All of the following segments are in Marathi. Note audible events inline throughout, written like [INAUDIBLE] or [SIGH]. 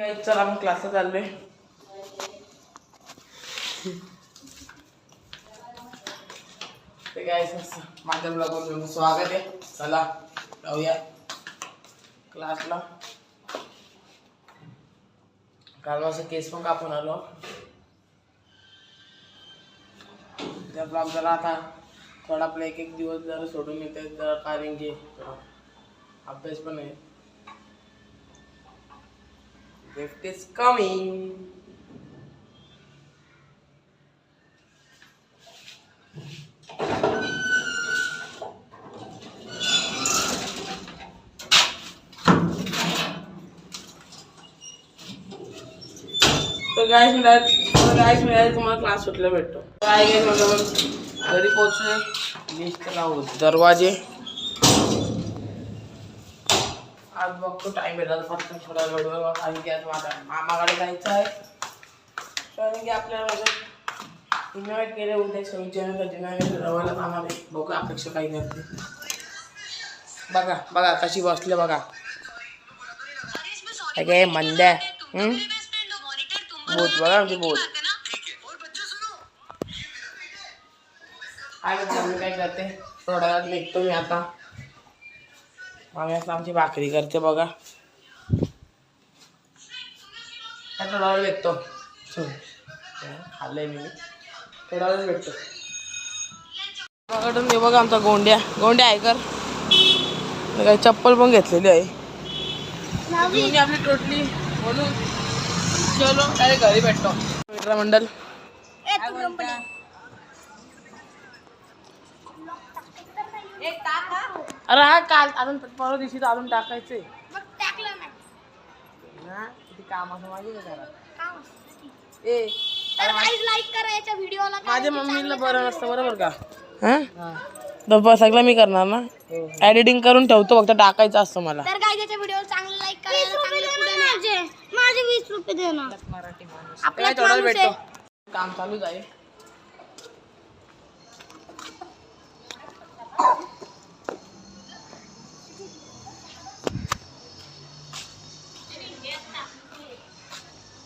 चला मग क्लासला चाललोय. ते काय माझ्या ब्लॉगवर स्वागत आहे. चला जाऊया क्लासला काल माझं केस पण कापून आलो. त्या ब्लॉग जरा आता थोडा आपला एक एक दिवस जरा सोडून येते जरा कारण की अभ्यास पण आहे. Gift is coming. तर गायस मिळाल तर गायस मिळाल तुम्हाला क्लास सुटला भेटतो. काय काय म्हणजे घरी पोहोचले लिस्ट लावू. दरवाजे. आज बघतो टाइम भेटला फक्त थोडा वेळ कारण की आज माझा मामाकडे जायचं आहे. कारण की आपल्याला माझं. इन्व्हाइट केले उद्या सविचाराला डिनायला रवायला आम्हाला बघू अपेक्षा काही करते बघा बघा कशी बसले बघा. काय मंद्या? बोत बघा आमची करते मी काय करते? वेळात निघतो मी आता. मामी आता आमची भाकरी करते बघा. काय थोडा वेळ भेटतो. खाल्लंय मी. थोडा वेळ भेटतो. माझ्याकडून बघा आमचा गोंड्या गोंड्या आहे कर काही चप्पल पण घेतलेली आहे आपली टोटली म्हणून चलो डायरेक्ट घरी भेटतो अरे हा काल अजून परवा दिवशी तर अजून टाकायचंय ना किती काम असं माहिती का जरा ए लाईक करा याच्या व्हिडिओला माझ्या मम्मीला बरं नसतं बरोबर का? हा? सगळं मी करणार ना? एडिटिंग करून ठेवतो फक्त टाकायचं असतं मला. तर काय त्याच्या व्हिडिओ चांगले लाईक करा चांगले पुढे न्यायचे माझे. वीस रुपये दे ना. आपला काय थोडा वेळ माणूस भेटतो. काम चालूच आहे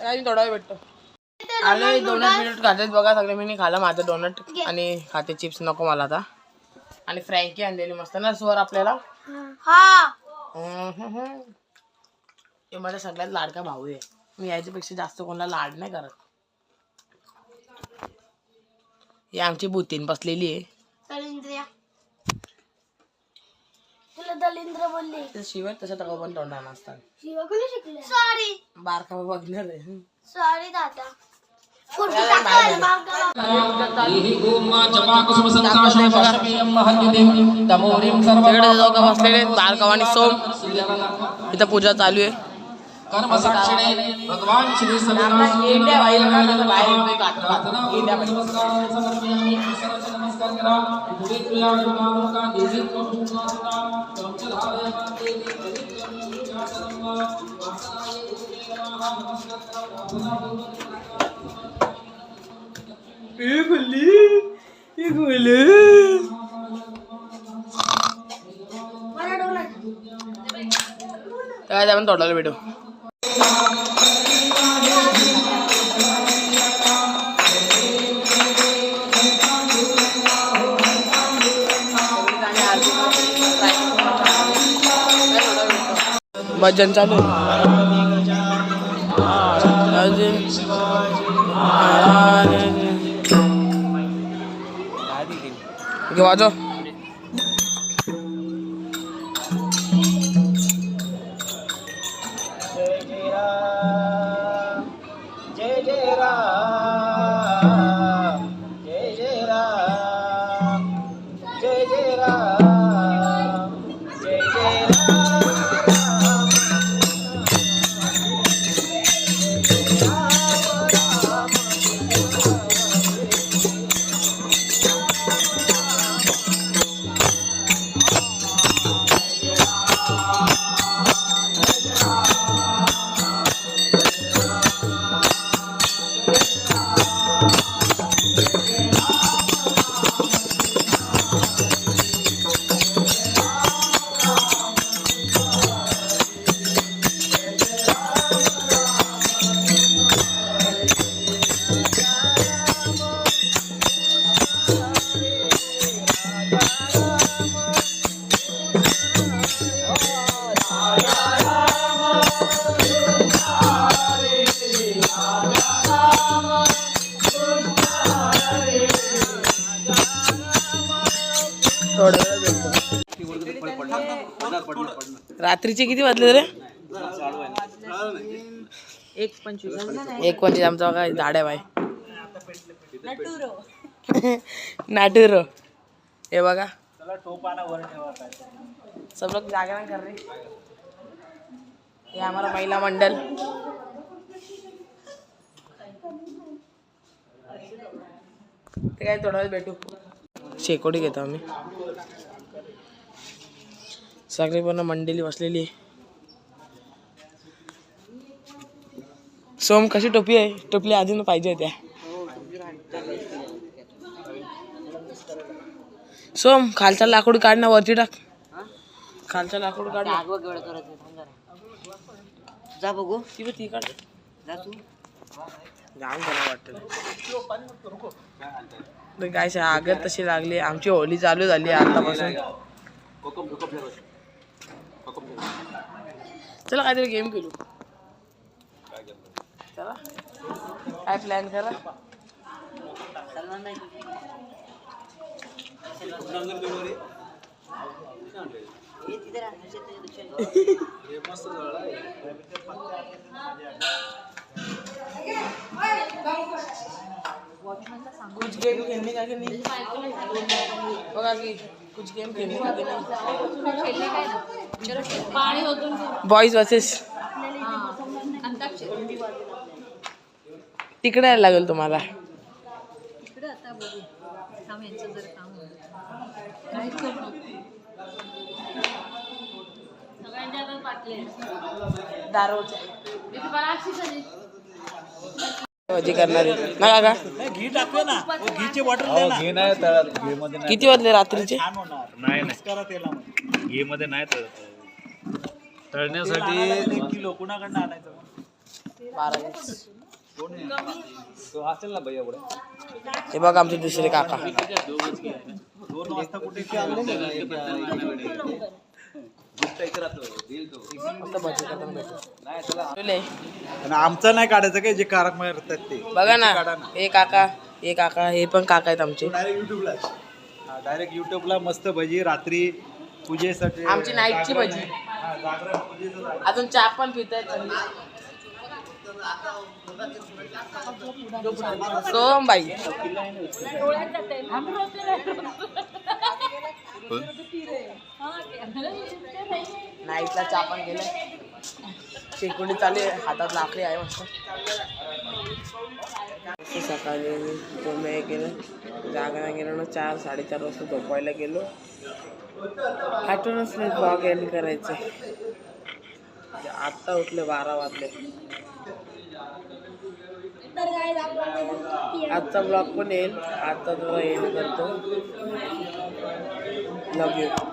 थोडा वेळ भेटतो. आले डोनट मिनिट खातेत बघा सगळे मी खाला माझं डोनट आणि खाते चिप्स नको मला आता. आणि फ्रँकी आणलेली मस्त ना स्वर आपल्याला? हा. हम्म. हे माझा सगळ्यात लाडका भाऊ आहे. मी याच्यापेक्षा जास्त कोणाला लाड नाही करत. ही आमची बुतीन बसलेली आहे. तुला दलिंद्र बोलले तर शिवाय तसं तका पण तोंडा नसतात शिवा कोणी शिकले सॉरी बारका बघणार आहे सॉरी दादा तिकडे दोघं बसलेले बारकाव आणि सोम इथं पूजा चालू आहे भगवान श्री बाई बघा कसं बाहेर येतोय काठा. इंडिया बाई. समर्पयामि सरस नमस्कार करा पुढे क्रिया गुणावं का देवी कृष्णासुता क्रमचधारयामि देवी पवित्रं शासनं वा वासनाय गुरुवे नमः नमस्कार करा प्रार्थना हे गुल्ली हे गुल्ली काय आपण तोडायला भेटू भजन चालू आहे. घे वाजव. जय जय राम. जय जय रात्रीचे किती वाजले रे? एक पंचवीस. एक पंचवीस आमचा झाड आहे बाय नाटूर. [LAUGHS] हे बघा. सब लोक जागरण कर रे. हे आम्हाला महिला मंडल. ते काय थोडा वेळ भेटू. शेकोटी घेतो आम्ही. सगळी पूर्ण मंडळी बसलेली सोम कशी टोपी आहे? टोपी अजून पाहिजे होत्या. सोम खालचा लाकूड काढ ना वरती टाक. खालचा लाकूड काढ. जा बघू. ती बघ ती काढ. जा तू. जाम वाटतं काय आगत तशी लागली. आमची होळी चालू झाली आतापासून. चला काहीतरी गेम खेळू चला काय प्लॅन करा सलमान कुछ गेम खेलने का कि नहीं। बघा की कुछ गेम खेलने का कि नहीं। बॉईज वर्सेस तिकडे यायला लागेल तुम्हाला. दारोच्या भजी करणारे ना काका घी टाकले ना घीची बॉटल घी नाही तळत घी मध्ये किती वाजले रात्रीचे छान होणार नाही नाही करा तेलामध्ये घी मध्ये नाही तळत तळण्यासाठी किलो कुणाकडनं आणायचं असेल ना भैया पुढे हे बघा आमचे दुसरे काका दोन वाजता कुठे आमचं नाही काढायचं काय जे कारक मारतात ते. बघा ना हे काका हे काका हे पण काका आहेत आमचे. डायरेक्ट युट्यूबला डायरेक्ट युट्यूबला मस्त भजी रात्री पूजेसाठी आमची नाईटची भजी. हा, जागरण पूजेचं अजून चहा पण पितात सोम बाई नाईटला चहा पण गेलं शेकोडी चालू आहे हातात लाकडी आहे मस्त. सकाळी मी हे केलं जागरण गेलो ना चार साडेचार वाजता झोपायला गेलो. आठवणच नाही ब्लॉग एंड करायचं. आत्ता उठले बारा वाजले. आजचा ब्लॉग पण येईल आजचा थोडा एंड करतो. लव यू